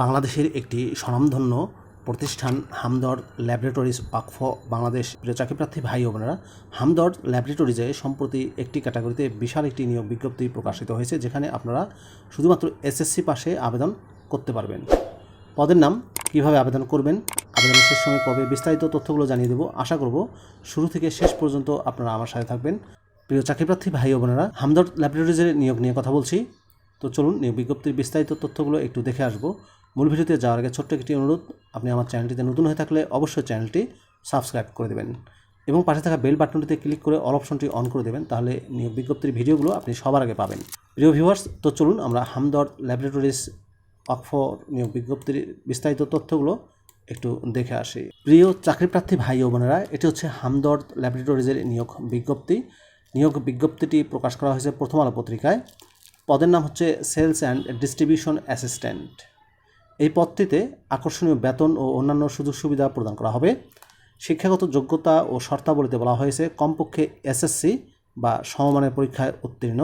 বাংলাদেশের একটি স্বনামধন্য প্রতিষ্ঠান হামদর ল্যাবরেটরিজ ওয়াকফ বাংলাদেশ। প্রিয় চাকরিপ্রার্থী ভাই বোনেরা হামদর ল্যাবরেটরিজে সম্প্রতি একটি ক্যাটাগরিতে বিশাল একটি নিয়োগ বিজ্ঞপ্তি প্রকাশিত হয়েছে, যেখানে আপনারা শুধুমাত্র এসএসসি পাশে আবেদন করতে পারবেন। পদের নাম, কীভাবে আবেদন করবেন, আবেদনের শেষ সময় কবে, বিস্তারিত তথ্যগুলো জানিয়ে দেবো। আশা করব শুরু থেকে শেষ পর্যন্ত আপনারা আমার সাথে থাকবেন। প্রিয় চাকরিপ্রার্থী ভাই বোনেরা হামদর ল্যাবরেটরিজের নিয়োগ নিয়ে কথা বলছি। তো চলুন নিয়োগ বিজ্ঞপ্তির বিস্তারিত তথ্যগুলো একটু দেখে আসব। মূল ভিডিওতে যাওয়ার আগে ছোট্ট একটি অনুরোধ, আপনি আমার চ্যানেলটিতে নতুন হয়ে থাকলে অবশ্যই চ্যানেলটি সাবস্ক্রাইব করে দেবেন এবং পাশে থাকা বেল বাটনটিতে ক্লিক করে অল অপশনটি অন করে দেবেন, তাহলে নিয়োগ বিজ্ঞপ্তির ভিডিওগুলো আপনি সবার আগে পাবেন। প্রিয় ভিউয়ার্স, তো চলুন আমরা হামদর্দ ল্যাবরেটরিজ অক্ফর নিয়োগ বিজ্ঞপ্তির বিস্তারিত তথ্যগুলো একটু দেখে আসি। প্রিয় চাকরিপ্রার্থী ভাই ও বোনেরা, এটি হচ্ছে হামদর্দ ল্যাবরেটরিজের নিয়োগ বিজ্ঞপ্তি। নিয়োগ বিজ্ঞপ্তিটি প্রকাশ করা হয়েছে প্রথম আলো পত্রিকায়। পদের নাম হচ্ছে সেলস অ্যান্ড ডিস্ট্রিবিউশন অ্যাসিস্ট্যান্ট। এই পদটিতে আকর্ষণীয় বেতন ও অন্যান্য সুযোগ সুবিধা প্রদান করা হবে। শিক্ষাগত যোগ্যতা ও শর্তাবলীতে বলা হয়েছে কমপক্ষে এসএসসি বা সমমানের পরীক্ষায় উত্তীর্ণ।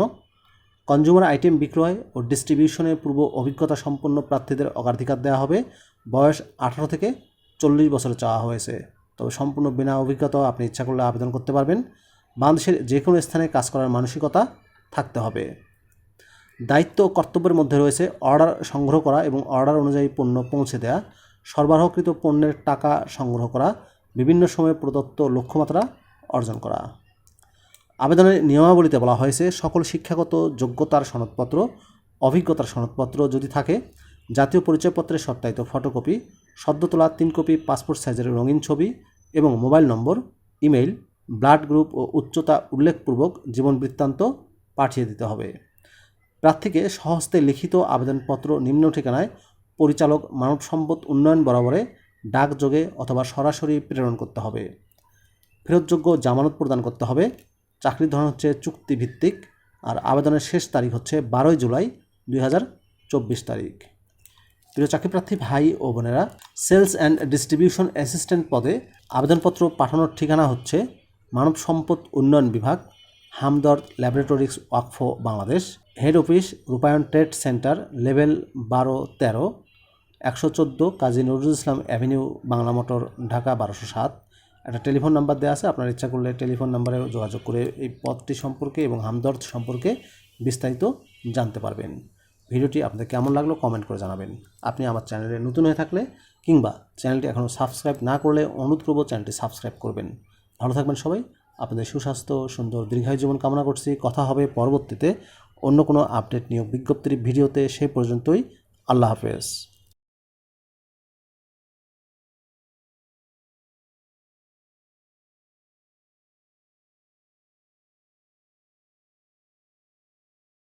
কনজিউমার আইটেম বিক্রয় ও ডিস্ট্রিবিউশনে পূর্ব অভিজ্ঞতা সম্পন্ন প্রার্থীদের অগ্রাধিকার দেওয়া হবে। বয়স আঠারো থেকে চল্লিশ বছরে চাওয়া হয়েছে। তবে সম্পূর্ণ বিনা অভিজ্ঞতা আপনি ইচ্ছা করলে আবেদন করতে পারবেন। বাংলাদেশের যে কোনো স্থানে কাজ করার মানসিকতা থাকতে হবে। দায়িত্ব ও কর্তব্যের মধ্যে রয়েছে অর্ডার সংগ্রহ করা এবং অর্ডার অনুযায়ী পণ্য পৌঁছে দেওয়া সরবরাহকৃত পণ্যের টাকা সংগ্রহ করা, বিভিন্ন সময়ে প্রদত্ত লক্ষ্যমাত্রা অর্জন করা। আবেদনের নিয়মাবলীতে বলা হয়েছে, সকল শিক্ষাগত যোগ্যতার সনদপত্র, অভিজ্ঞতার সনদপত্র যদি থাকে, জাতীয় পরিচয়পত্রের সত্যায়িত ফটোকপি সদ্য তোলা তিন কপি পাসপোর্ট সাইজের রঙিন ছবি এবং mobile number, email, blood group ও উচ্চতা উল্লেখপূর্বক জীবন বৃত্তান্ত পাঠিয়ে দিতে হবে। প্রার্থীকে সহস্তে লিখিত আবেদনপত্র নিম্ন ঠিকানায় পরিচালক মানব সম্পদ উন্নয়ন বরাবরে ডাকযোগে অথবা সরাসরি প্রেরণ করতে হবে। ফেরতযোগ্য জামানত প্রদান করতে হবে। চাকরির ধরন হচ্ছে চুক্তিভিত্তিক আর আবেদনের শেষ তারিখ হচ্ছে বারোই জুলাই দুই হাজার চব্বিশ তারিখ। প্রিয় চাকরিপ্রার্থী ভাই ও বোনেরা, সেলস অ্যান্ড ডিস্ট্রিবিউশন অ্যাসিস্ট্যান্ট পদে আবেদনপত্র পাঠানোর ঠিকানা হচ্ছে মানব সম্পদ উন্নয়ন বিভাগ Hamdard laboratories Waqf Bangladesh, head office Rupayan trade center, level বারো তেরো, একশো চোদ্দ কাজী নজরুল ইসলাম অ্যাভিনিউ, বাংলা মোটর, ঢাকা বারোশো সাত। একটা টেলিফোন নাম্বার দেওয়া আছে, আপনার ইচ্ছা করলে টেলিফোন নাম্বারে যোগাযোগ করে এই পদটি সম্পর্কে এবং হামদর্দ সম্পর্কে বিস্তারিত জানতে পারবেন। ভিডিওটি আপনাদের কেমন লাগল কমেন্ট করে জানাবেন। আপনি আমার চ্যানেলে নতুন হয়ে থাকলে কিংবা চ্যানেলটি এখনও সাবস্ক্রাইব না করলে অনুরোধ চ্যানেলটি সাবস্ক্রাইব করবেন। ভালো থাকবেন সবাই আপনাদের সুস্বাস্থ্য, সুন্দর দীর্ঘায়ু জীবন কামনা করছি। কথা হবে পরবর্তীতে অন্য কোনো আপডেট নিয়োগ বিজ্ঞপ্তির ভিডিওতে। সেই পর্যন্তই আল্লাহ হাফেজ।